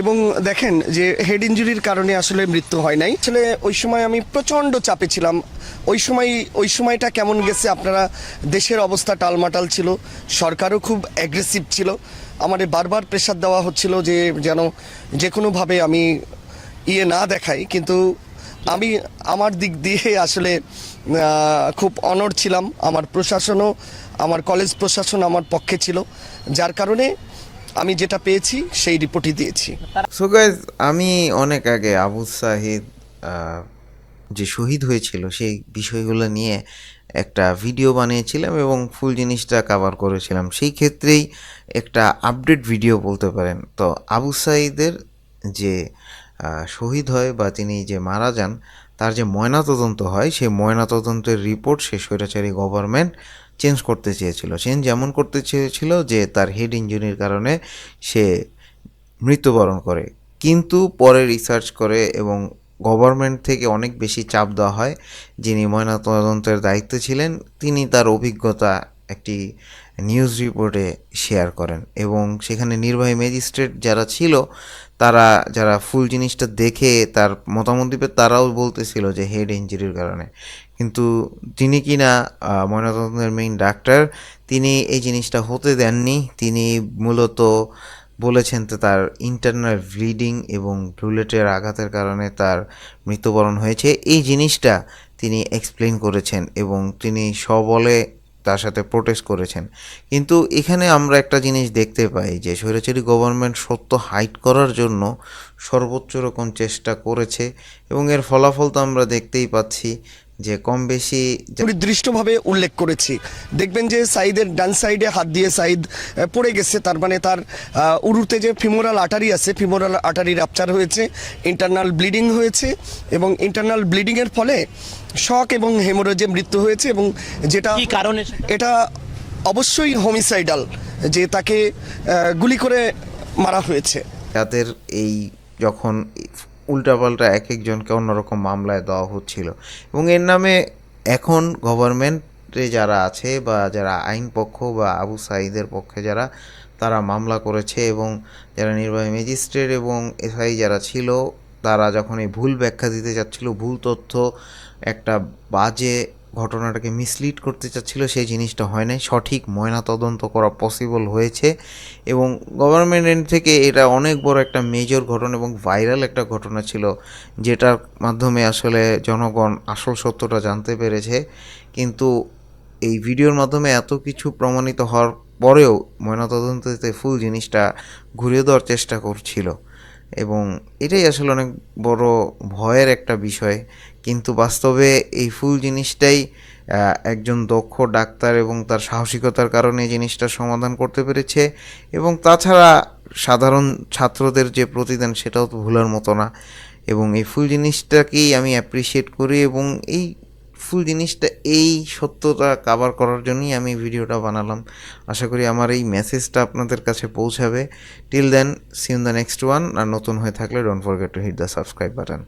এবং দেখেন যে হেড ইঞ্জুরির কারণে আসলে মৃত্যু হয় নাই। আসলে ওই সময় আমি প্রচণ্ড চাপে ছিলাম। ওই সময়, ওই সময়টা কেমন গেছে আপনারা, দেশের অবস্থা টালমাটাল ছিল, সরকারও খুব অ্যাগ্রেসিভ ছিল। আমাদের বারবার প্রেশার দেওয়া হচ্ছিল যে যেন যে কোনোভাবে আমি ইয়ে না দেখাই, কিন্তু আমি আমার দিক দিয়ে আসলে খুব অনড় ছিলাম। আমার প্রশাসনও, আমার কলেজ প্রশাসন আমার পক্ষে ছিল। যার কারণে আমি যেটা পেয়েছি, সেই রিপোর্টই দিয়েছি। সো গাইজ আমি অনেক আগে আবু সাহিদ যে শহীদ হয়েছিল, সেই বিষয়গুলো নিয়ে একটা ভিডিও বানিয়েছিলাম এবং ফুল জিনিসটা কাভার করেছিলাম। সেই ক্ষেত্রেই একটা আপডেট ভিডিও বলতে পারেন। তো আবু সাইদের যে শহীদ হয় বা তিনি যে মারা যান, তার যে ময়নাতদন্ত হয়, সেই ময়নাতদন্তের রিপোর্ট সে স্বৈরাচারী গভর্নমেন্ট চেঞ্জ করতে চেয়েছিল। চেঞ্জ যেমন করতে চেয়েছিল যে, তার হেড ইঞ্জুরির কারণে সে মৃত্যুবরণ করে। কিন্তু পরে রিসার্চ করে এবং গভর্নমেন্ট থেকে অনেক বেশি চাপ দেওয়া হয়। যিনি ময়নাতদন্তের দায়িত্বে ছিলেন, তিনি তার অভিজ্ঞতা একটি নিউজ রিপোর্টে শেয়ার করেন। এবং সেখানে নির্বাহী ম্যাজিস্ট্রেট যারা ছিল তারা যারা ফুল জিনিসটা দেখে তার মতামত দিবে তারাও বলতেছিল যে হেড ইঞ্জুরির কারণে। কিন্তু তিনি কিনা আহ, ময়নাতদন্তের মেইন ডাক্তার তিনি এই জিনিসটা হতে দেননি। তিনি মূলত বলেছেন তো তার ইন্টারনাল ব্লিডিং এবং বুলেটের আঘাতের কারণে তার মৃত্যুবরণ হয়েছে। এই জিনিসটা তিনি এক্সপ্লেন করেছেন এবং তিনি সবলে তার সাথে প্রোটেস্ট করেছেন। কিন্তু এখানে আমরা একটা জিনিস দেখতে পাই যে স্বৈরাচারী গভর্নমেন্ট সত্য হাইট করার জন্য সর্বোচ্চ রকম চেষ্টা করেছে এবং এর ফলাফল তো আমরা দেখতেই পাচ্ছি যে কম বেশি সুনির্দিষ্টভাবে উল্লেখ করেছি। দেখবেন যে সাইদের ডান সাইডে হাত দিয়ে সাইদ পড়ে গেছে তার মানে তার উরুতে যে ফিমোরাল আটারি আছে ফিমোরাল আটারি রাপচার হয়েছে ইন্টারনাল ব্লিডিং হয়েছে এবং ইন্টারনাল ব্লিডিংয়ের ফলে শক এবং হেমোরেজে মৃত্যু হয়েছে এবং যেটা কি কারণে? এটা অবশ্যই হোমিসাইডাল যে তাকে গুলি করে মারা হয়েছে। তাদের এই যখন উল্টাপাল্টা এক একজনকে অন্যরকম মামলায় দেওয়া হচ্ছিল। এবং এর নামে এখন গভর্নমেন্টে যারা আছে বা যারা আইন পক্ষ বা আবু সাইদের পক্ষে যারা, তারা মামলা করেছে এবং যারা নির্বাহী ম্যাজিস্ট্রেট এবং এসআই যারা ছিল, তারা যখন এই ভুল ব্যাখ্যা দিতে যাচ্ছিল, ভুল তথ্য একটা বাজে ঘটনাটাকে মিসলিড করতে চাচ্ছিল, সেই জিনিসটা হয় নাই। সঠিক ময়না তদন্ত করা পসিবল হয়েছে এবং গভর্নমেন্ট এন্ড থেকে এটা অনেক বড় একটা মেজর ঘটনা এবং ভাইরাল একটা ঘটনা ছিল, যেটার মাধ্যমে আসলে জনগণ আসল সত্যটা জানতে পেরেছে। কিন্তু এই ভিডিওর মাধ্যমে এত কিছু প্রমাণিত হওয়ার পরেও ময়নাতদন্ততে ফুল জিনিসটা ঘুরিয়ে দেওয়ার চেষ্টা করছিল। এবং এটাই আসলে অনেক বড় ভয়ের একটা বিষয়। কিন্তু বাস্তবে এই ফুল জিনিসটাই একজন দক্ষ ডাক্তার এবং তার সাহসিকতার কারণে জিনিসটা সমাধান করতে পেরেছে এবং তাছাড়া সাধারণ ছাত্রদের যে প্রতিদান সেটাও তো ভুলার মতো না। এবং এই ফুল জিনিসটাকেই আমি অ্যাপ্রিসিয়েট করি এবং এই ফুল জিনিসটা এই সত্যটা কাভার করার জন্যই আমি ভিডিওটা বানালাম। আশা করি আমার এই মেসেজটা আপনাদের কাছে পৌঁছাবে। Till then seen the next one আর নতুন হয়ে থাকলে don't forget to hit the subscribe button